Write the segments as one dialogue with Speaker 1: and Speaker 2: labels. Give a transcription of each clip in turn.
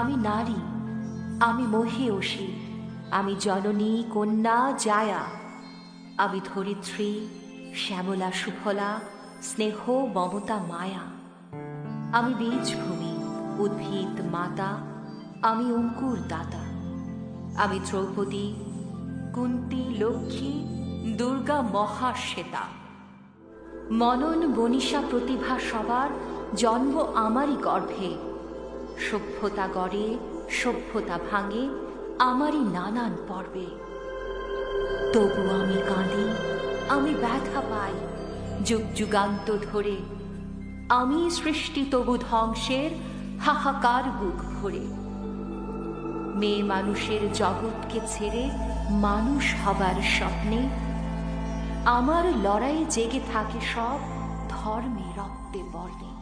Speaker 1: নারী, আমি মহিয়সী, আমি জননী, কন্যা, জায়া, আমি ধরিত্রী, শ্যামলা, সুফলা, স্নেহ, মমতা, মায়া। আমি বীজভূমি, উদ্ভিদ, মাতা, আমি অঙ্কুর দাতা আমি দ্রৌপদী, কুন্তি, লক্ষ্মী, দুর্গা, মহাশ্বেতা। মনন, বনিশা, প্রতিভা সবার, জন্ম আমারই গর্ভে। সভ্যতা গড়ে, সভ্যতা ভাঙে, আমারই নানান পর্বে। তবু আমি কাঁদি, আমি ব্যথা পাই, যুগ যুগান্ত ধরে। আমি সৃষ্টি তবু ধ্বংসের হাহাকার বুক ভরে। মেয়ে মানুষের জগৎকে ছেড়ে মানুষ হবার স্বপ্নে, আমার লড়াই জেগে থাকে সব ধর্মে রক্তে বর্ণে।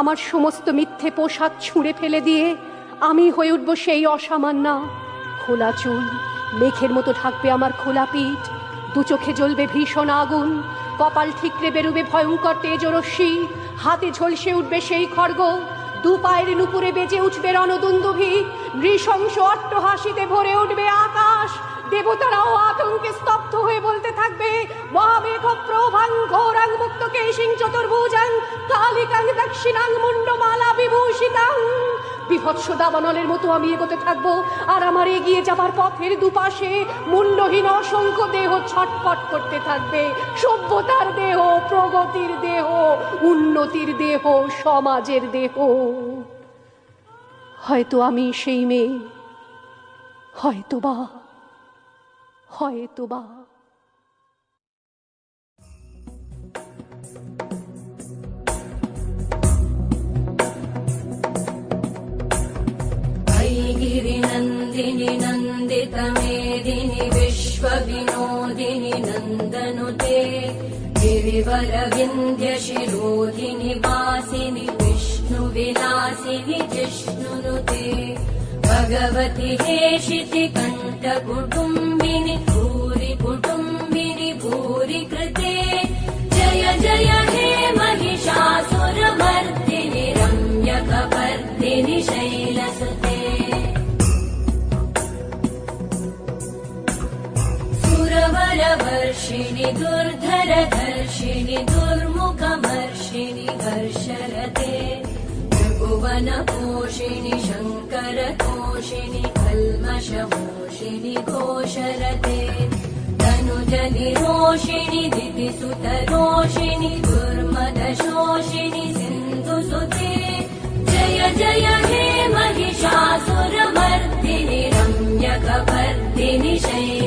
Speaker 2: আমার সমস্ত মিথ্যে পোশাক ছুঁড়ে ফেলে দিয়ে আমি হয়ে উঠব সেই অসামান্যা খোলা চুল, মেঘের মতো ঢাকবে আমার খোলা পিঠ, দু চোখে জ্বলবে ভীষণ আগুন, কপাল ঠিকরে বেরুবে ভয়ঙ্কর তেজরশ্মি, হাতে ঝলসে উঠবে সেই খড়গ দু পায়ের নুপুরে বেজে উঠবে রণদুন্দুভি। নৃশংস অট্টহাসিতে ভরে উঠবে আকাশ। দেবতারাও আতঙ্কে স্তব্ধ হয়ে বলতে থাকবে, মহামেঘ প্রভাং ঘোরাং মুক্ত কেশিং চতুর্ভুজাং কালিকাং দক্ষিণাং মুন্ডমালা বিভূষিতাং। বিভৎস দাবানলের মতো আমি এগোতে থাকব। আর আমার এগিয়ে যাবার পথের দুপাশে মুন্ডহীন অসংখ্য দেহ ছটপট করতে থাকবে। সভ্যতার দেহ, প্রগতির দেহ, উন্নতির দেহ, সমাজের দেহ। হয়তো আমি সেই মেয়ে হয়তো বা হয়তো বা
Speaker 3: गिरिनन्दिनि नन्दितमेदिनि विश्वविनोदिनि नन्दनुते गिरिवरविन्द्यशिरोधिनि वासिनि विष्णुविलासिनि जिष्णुनुते भगवति हेशिति कण्ठकुटुम्बिनि भूरि कुटुम्बिनि भूरि कृते जय जय हे महिषासुरमर्दिनि रम्यकपर्दिनि शैलसुते दुर्धर दर्षिणि दुर्मुख वर्षिणि कर्षरते त्रिभुवन पोषिणि शङ्करतोषिणि कल्मष घोषरते तनुजनिरोषिणि दितिसुतरोषिणि दुर्मदशोषिणि सिन्धुसुते। जय जय हे महिषासुरभर्धिनि रम्यकवर्तिनि शै